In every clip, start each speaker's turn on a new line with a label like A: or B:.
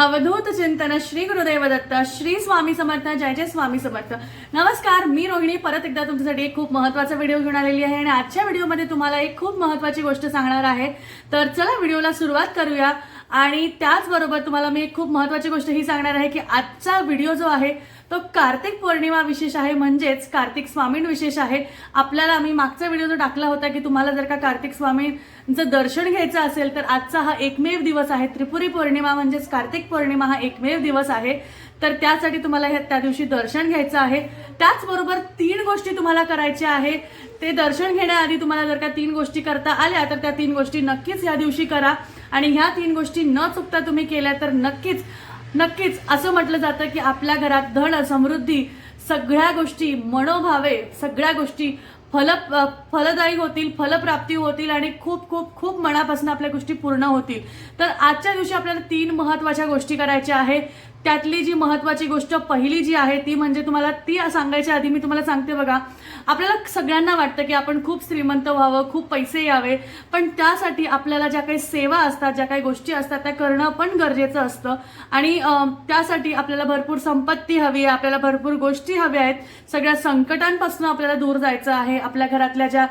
A: अवधूत चिंतन श्री गुरुदेव दत्त श्री स्वामी समर्थ जय जय स्वामी समर्थ. नमस्कार मी रोहिणी. परत एकदा तुमच्यासाठी एक खूप महत्त्वाचा व्हिडिओ घेऊन आलेली आहे आणि आजच्या व्हिडिओमध्ये तुम्हाला एक खूप महत्वाची गोष्ट सांगणार आहे. तर चला व्हिडिओला सुरुवात करूया आणि त्याचबरोबर तुम्हाला मी एक खूप महत्वाची गोष्ट ही सांगणार आहे की आजचा व्हिडिओ जो आहे तो कार्तिक पौर्णिमा विशेष आहे म्हणजेच कार्तिक स्वामीं विशेष आहे. आपल्याला आम्ही मागचा व्हिडिओ जो टाकला होता की तुम्हाला जर का कार्तिक स्वामींचं दर्शन घ्यायचं असेल तर आजचा हा एकमेव दिवस आहे. त्रिपुरी पौर्णिमा म्हणजेच कार्तिक पौर्णिमा हा एकमेव दिवस आहे. तर त्यासाठी तुम्हाला ह्या त्या दिवशी दर्शन घ्यायचं आहे. त्याचबरोबर तीन गोष्टी तुम्हाला करायच्या आहे. ते दर्शन घेण्याआधी तुम्हाला जर का तीन गोष्टी करता आल्या तर त्या तीन गोष्टी नक्कीच ह्या दिवशी करा. आणि ह्या तीन गोष्टी न चुकता तुम्ही केल्या तर नक्कीच नक्कीच असं म्हटलं जातं की आपल्या घरात धन समृद्धी सगळ्या गोष्टी मनोभावे सगळ्या गोष्टी फल फलदायी होतील फलप्राप्ती होतील आणि खूप खूप खूप मनापासून आपल्या गोष्टी पूर्ण होतील. तर आजच्या दिवशी आपल्याला तीन महत्त्वाच्या गोष्टी करायच्या आहेत. त्यातली जी महत्वाची गोष्ट पहिली जी आहे ती म्हणजे तुम्हाला ती सांगायच्या आधी मी तुम्हाला सांगते बघा. आपल्याला सगळ्यांना वाटतं की आपण खूप श्रीमंत व्हावं खूप पैसे यावे पण त्यासाठी आपल्याला ज्या काही सेवा असतात ज्या काही गोष्टी असतात त्या करणं पण गरजेचं असतं. आणि त्यासाठी आपल्याला भरपूर संपत्ती हवी आहे आपल्याला भरपूर गोष्टी हव्या आहेत. सगळ्या संकटांपासून आपल्याला दूर जायचं आहे. आपल्या घरातल्या ज्या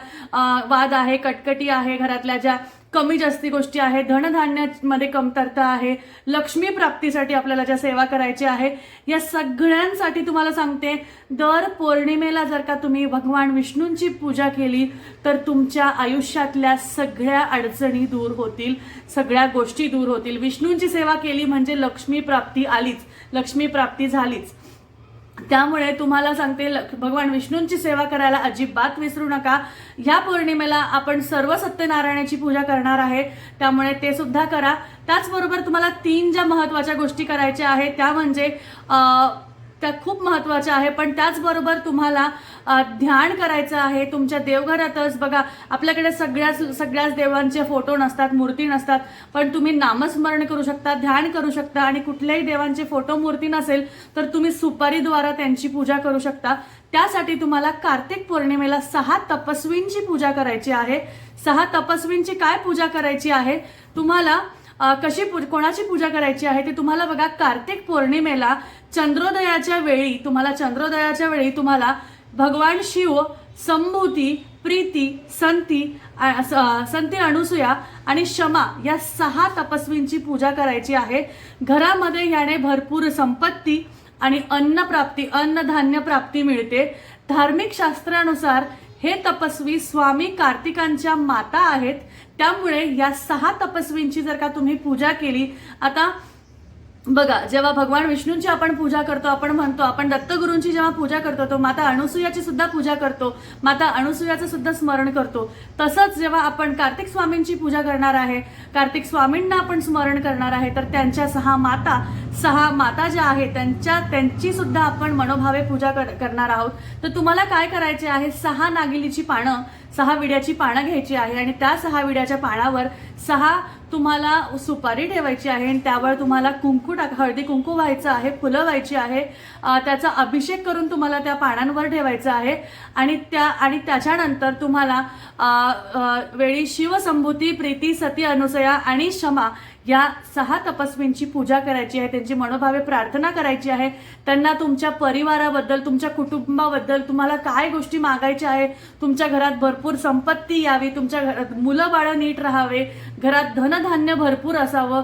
A: वाद आहे कटकटी आहे घरातल्या ज्या कमी जास्ती गोष्टी आहे धनधान्यामध्ये कमतरता आहे लक्ष्मी प्राप्तीसाठी आपल्याला ज्या सेवा करायच्या आहे या सगळ्यांसाठी तुम्हाला सांगते दर पौर्णिमेला जर का तुम्ही भगवान विष्णूंची पूजा केली तर तुमच्या आयुष्यातल्या सगळ्या अडचणी दूर होतील सगळ्या गोष्टी दूर होतील. विष्णूंची सेवा केली म्हणजे लक्ष्मी प्राप्ती आलीच लक्ष्मी प्राप्ती झालीच. त्यामुळे तुम्हाला सांगते भगवान विष्णूंची सेवा करायला अजिबात विसरू नका. ह्या पौर्णिमेला आपण सर्व सत्यनारायणाची पूजा करणार आहे. त्यामुळे ते सुद्धा करा. त्याचबरोबर तुम्हाला तीन ज्या महत्त्वाच्या गोष्टी करायच्या आहेत त्या म्हणजे त्या खूप महत्त्वाच्या आहे. पण त्याचबरोबर तुम्हाला ध्यान करायचं आहे. तुमच्या देवघरातच बघा आपल्याकडे सगळ्याच सगळ्याच देवांचे फोटो नसतात मूर्ती नसतात. पण तुम्ही नामस्मरण करू शकता ध्यान करू शकता आणि कुठल्याही देवांचे फोटो मूर्ती नसेल तर तुम्ही सुपारीद्वारा त्यांची पूजा करू शकता. त्यासाठी तुम्हाला कार्तिक पौर्णिमेला सहा तपस्वींची पूजा करायची आहे. सहा तपस्वींची काय पूजा करायची आहे? तुम्हाला कशी पू कोणाची पूजा करायची आहे ते तुम्हाला बघा कार्तिक पौर्णिमेला चंद्रोदयाच्या वेळी तुम्हाला चंद्रोदयाच्या वेळी तुम्हाला भगवान शिव संभूती प्रीती संती स- संती अनुसूया आणि क्षमा या सहा तपस्वींची पूजा करायची आहे. घरामध्ये याने भरपूर संपत्ती आणि अन्न प्राप्ती अन्नधान्य प्राप्ती मिळते. धार्मिक शास्त्रानुसार हे तपस्वी स्वामी कार्तिकांच्या माता आहेत. त्यामुळे या सहा तपस्वींची जर का तुम्ही पूजा केली आता बघा जेव्हा भगवान विष्णूंची आपण पूजा करतो आपण म्हणतो आपण दत्तगुरूंची जेव्हा पूजा करतो तो माता अणुसुयाची सुद्धा पूजा करतो माता अणुसुयाचं सुद्धा स्मरण करतो. तसंच जेव्हा आपण कार्तिक स्वामींची पूजा करणार आहे कार्तिक स्वामींना आपण स्मरण करणार आहे तर त्यांच्या सहा माता सहा माता ज्या आहेत त्यांच्या त्यांची सुद्धा आपण मनोभावे पूजा कर- करणार आहोत. तर तुम्हाला काय करायचे आहे? सहा नागिलीची पानं सहा विड्याची पानं घ्यायची आहे आणि त्या सहा विड्याच्या पानावर सहा तुम्हाला सुपारी ठेवायची आहे आणि त्यावर तुम्हाला कुंकू टाक हळदी कुंकू व्हायचं आहे फुलं व्हायची आहे त्याचा अभिषेक करून तुम्हाला त्या पानांवर ठेवायचं आहे आणि त्या आणि त्याच्यानंतर तुम्हाला वेळी शिवसंभूती प्रीती सती अनुसया आणि क्षमा या सहा तपस्वींची पूजा करायची आहे त्यांची मनोभावे प्रार्थना करायची आहे त्यांना तुमच्या परिवाराबद्दल तुमच्या कुटुंबाबद्दल तुम्हाला काय गोष्टी मागायच्या आहे? तुमच्या घरात भरपूर संपत्ती यावी तुमच्या घरात मुलं बाळं नीट राहावे घरात धनधान्य भरपूर असावं.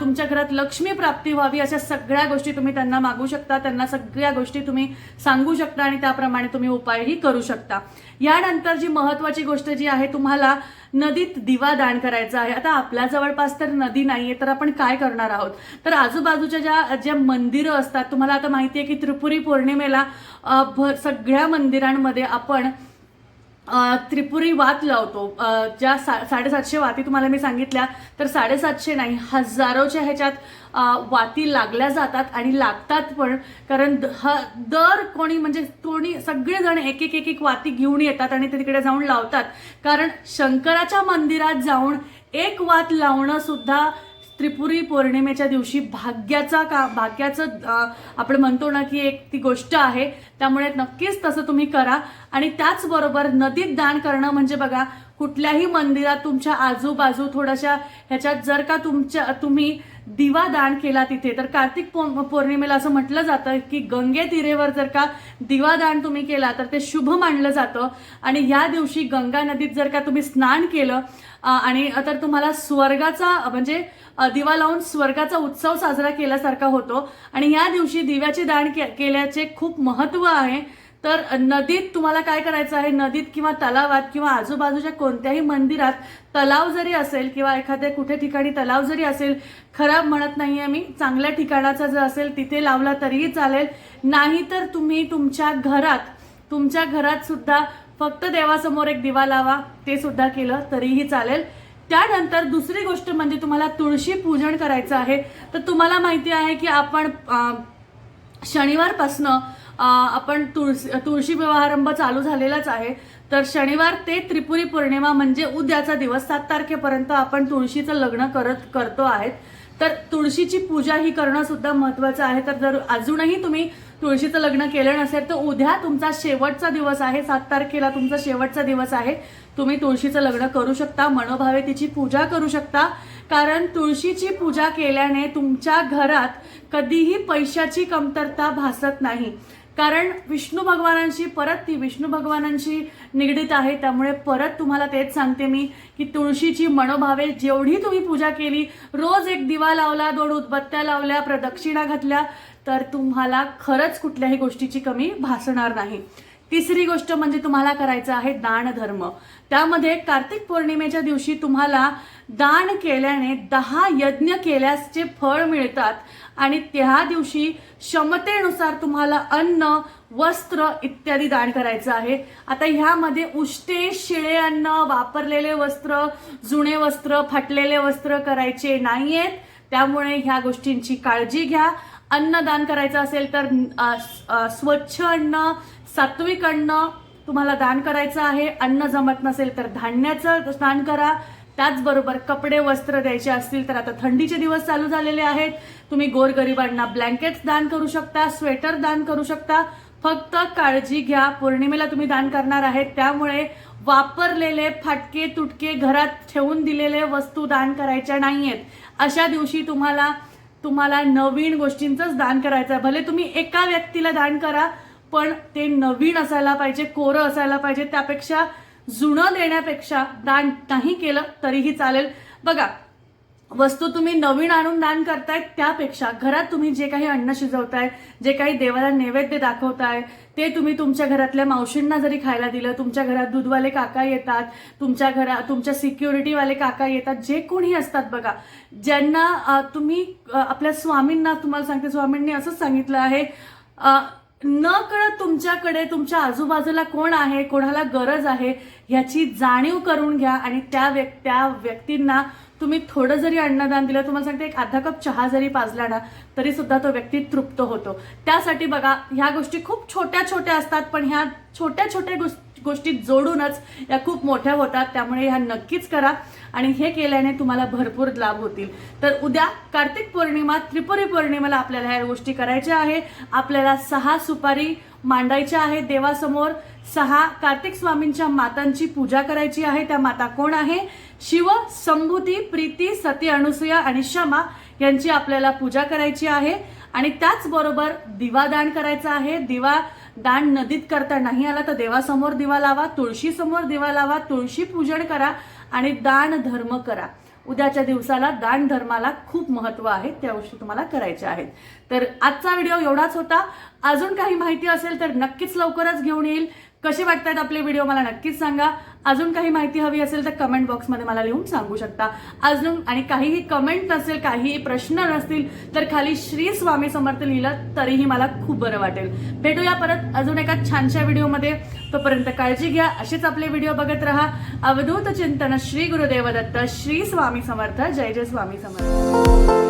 A: तुमच्या घरात लक्ष्मी प्राप्ती व्हावी अशा सगळ्या गोष्टी तुम्ही त्यांना मागू शकता. त्यांना सगळ्या गोष्टी तुम्ही सांगू शकता आणि त्याप्रमाणे तुम्ही उपायही करू शकता. यानंतर जी महत्वाची गोष्ट जी आहे तुम्हाला नदीत दिवा दान करायचा आहे. आता आपल्या जवळपास तर नदी नाहीये तर आपण काय करणार आहोत? तर आजूबाजूच्या ज्या ज्या मंदिरं असतात तुम्हाला आता माहिती आहे की त्रिपुरी पौर्णिमेला सगळ्या मंदिरांमध्ये आपण त्रिपुरी वात लावतो. ज्या सा साडेसातशे वाती तुम्हाला मी सांगितल्या तर साडेसातशे नाही हजारोच्या ह्याच्यात वाती लागल्या जातात आणि लागतात पण कारण द- ह- दर कोणी म्हणजे कोणी सगळेजण एक एक एक एक वाती घेऊन येतात आणि ते तिकडे जाऊन लावतात. कारण शंकराच्या मंदिरात जाऊन एक वात लावणं सुद्धा त्रिपुरी पौर्णिमेच्या दिवशी भाग्याचा का भाग्याचं आपण म्हणतो ना की एक ती गोष्ट आहे. त्यामुळे नक्कीच तसं तुम्ही करा. आणि त्याचबरोबर नदीत दान करणं म्हणजे बघा कुठल्याही मंदिरात तुमच्या आजूबाजू थोड्याशा ह्याच्यात जर का तुमच्या तुम्ही दिवा दान केला तिथे. तर कार्तिक पौर्णिमेला असं म्हटलं जातं की गंगे तिरेवर जर का दिवा दान तुम्ही केला तर ते शुभ मानलं जातं. आणि या दिवशी गंगा नदीत जर का तुम्ही स्नान केलं आणि तर तुम्हाला स्वर्गाचा म्हणजे दिवा लावून स्वर्गाचा उत्सव साजरा केल्यासारखा होतो. आणि या दिवशी दिव्याचे दान के- केल्याचे खूप महत्त्व आहे. तर नदीत तुम्हाला काय करायचं आहे? नदीत किंवा तलावात किंवा आजूबाजूच्या कोणत्याही मंदिरात तलाव जरी असेल किंवा एखाद्या कुठे ठिकाणी तलाव जरी असेल खराब म्हणत नाही आहे मी चांगल्या ठिकाणाचा जर असेल तिथे लावला तरीही चालेल. नाहीतर तुम्ही तुमच्या घरात तुमच्या घरात सुद्धा फक्त देवासमोर एक दिवा लावा ते सुद्धा केलं तरीही चालेल. त्यानंतर दुसरी गोष्ट म्हणजे तुम्हाला तुळशी पूजन करायचं आहे. तर तुम्हाला माहिती आहे की आपण शनिवारपासनं आपण तुळशी तुळशी विवाहारंभ चालू झालेलाच आहे. तर शनिवार ते त्रिपुरी पौर्णिमा म्हणजे उद्याचा दिवस सात तारखेपर्यंत आपण तुळशीचं लग्न करत करतो आहेत. तर तुळशीची पूजा ही करणं सुद्धा महत्वाचं आहे. तर जर अजूनही तुम्ही तुळशीचं लग्न केलं नसेल तर उद्या तुमचा शेवटचा दिवस आहे. सात तारखेला तुमचा शेवटचा दिवस आहे. तुम्ही तुळशीचं लग्न करू शकता मनोभावे तिची पूजा करू शकता. कारण तुळशीची पूजा केल्याने तुमच्या घरात कधीही पैशाची कमतरता भासत नाही. कारण विष्णू भगवानांशी परत ती विष्णू भगवानांशी निगडीत आहे. त्यामुळे परत तुम्हाला तेच सांगते मी की तुळशीची मनोभावे जेवढी तुम्ही पूजा केली रोज एक दिवा लावला दोन उदबत्त्या लावल्या प्रदक्षिणा घातल्या तर तुम्हाला खरंच कुठल्याही गोष्टीची कमी भासणार नाही. तिसरी गोष्ट म्हणजे तुम्हाला करायचं आहे दान धर्म. त्यामध्ये कार्तिक पौर्णिमेच्या दिवशी तुम्हाला दान केल्याने दहा यज्ञ केल्यासचे फळ मिळतात आणि त्या दिवशी क्षमतेनुसार तुम्हाला अन्न वस्त्र इत्यादी दान करायचं आहे. आता ह्यामध्ये उष्टे शिळे अन्न वापरलेले वस्त्र जुने वस्त्र फाटलेले वस्त्र करायचे नाहीयेत. त्यामुळे ह्या गोष्टींची काळजी घ्या. अन्न दान करायचं असेल तर स्वच्छ अन्न सात्विक अन्न तुम्हाला दान करायचं आहे. अन्न जमत नसेल तर धान्याचं दान करा. त्याचबरोबर कपडे वस्त्र द्यायचे असतील तर आता थंडीचे दिवस चालू झालेले आहेत. तुम्ही गोरगरिबांना ब्लँकेट्स दान करू शकता स्वेटर दान करू शकता. फक्त काळजी घ्या. पौर्णिमेला तुम्ही दान करणार आहेत. त्यामुळे वापरलेले फाटके तुटके घरात ठेवून दिलेले वस्तू दान करायच्या नाहीयेत. अशा दिवशी तुम्हाला तुम्हाला नवीन गोष्टींचंच दान करायचं आहे. भले तुम्ही एका व्यक्तीला दान करा पण ते नवीन असायला पाहिजे कोरं असायला पाहिजे. त्यापेक्षा जुनं देण्यापेक्षा दान नाही केलं तरीही चालेल. बघा वस्तू तुम्ही नवीन आणून दान करताय त्यापेक्षा घरात तुम्ही जे काही अन्न शिजवताय जे काही देवाला नैवेद्य दाखवताय ते तुम्ही तुमच्या घरातल्या मावशींना जरी खायला दिलं तुमच्या घरात दूधवाले काका येतात तुमच्या घरा तुमच्या सिक्युरिटीवाले काका येतात जे कोणी असतात बघा ज्यांना तुम्ही आपल्या स्वामींना तुम्हाला सांगते स्वामींनी असंच सांगितलं आहे न कळत तुमच्याकडे तुमच्या आजूबाजूला कोण आहे कोणाला गरज आहे ह्याची जाणीव करून घ्या आणि त्या व्यक् त्या व्यक्तींना तुम्ही थोडं जरी अन्नदान दिलं तुम्हाला सांगते एक अर्धा कप चहा जरी पाजला ना तरी सुद्धा तो व्यक्ती तृप्त होतो. त्यासाठी बघा ह्या गोष्टी खूप छोट्या छोट्या असतात पण ह्या छोट्या छोट्या गोष्टी गोष्टी जोडूनच या खूप मोठ्या होतात त्यामुळे ह्या नक्कीच करा. आणि हे केल्याने तुम्हाला भरपूर लाभ होतील. तर उद्या कार्तिक पौर्णिमा त्रिपुरी पौर्णिमेला आपल्याला ह्या गोष्टी करायच्या आहे. आपल्याला सहा सुपारी मांडायच्या आहेत देवासमोर. सहा कार्तिक स्वामींच्या मातांची पूजा करायची आहे. त्या माता कोण आहे? शिव संभूती प्रीती सती अनुसूया आणि क्षमा यांची आपल्याला पूजा करायची आहे. आणि त्याचबरोबर दिवादान करायचं करायचा आहे. दिवा दान नदीत करता नाही आला तर देवासमोर दिवा लावा तुळशी समोर दिवा लावा तुळशी पूजन करा आणि दान धर्म करा. उद्याच्या दिवसाला दान धर्माला खूप महत्त्व आहे त्या गोष्टी तुम्हाला करायच्या आहेत. तर आजचा व्हिडिओ एवढाच होता. अजून काही माहिती असेल तर नक्कीच लवकरच घेऊन येईल. कसे वाटतात आपले व्हिडिओ मला नक्कीच सांगा. अजून काही माहिती हवी असेल तर कमेंट बॉक्समध्ये मला लिहून सांगू शकता. अजून आणि काहीही कमेंट नसेल काहीही प्रश्न नसतील तर खाली श्री स्वामी समर्थ लिहिलं तरीही मला खूप बरं वाटेल. भेटूया परत अजून एका छानशा व्हिडिओमध्ये तोपर्यंत काळजी घ्या असेच आपले व्हिडिओ बघत राहा. अवधूत चिंतन श्री गुरुदेव दत्त श्री स्वामी समर्थ. जय जय स्वामी समर्थ.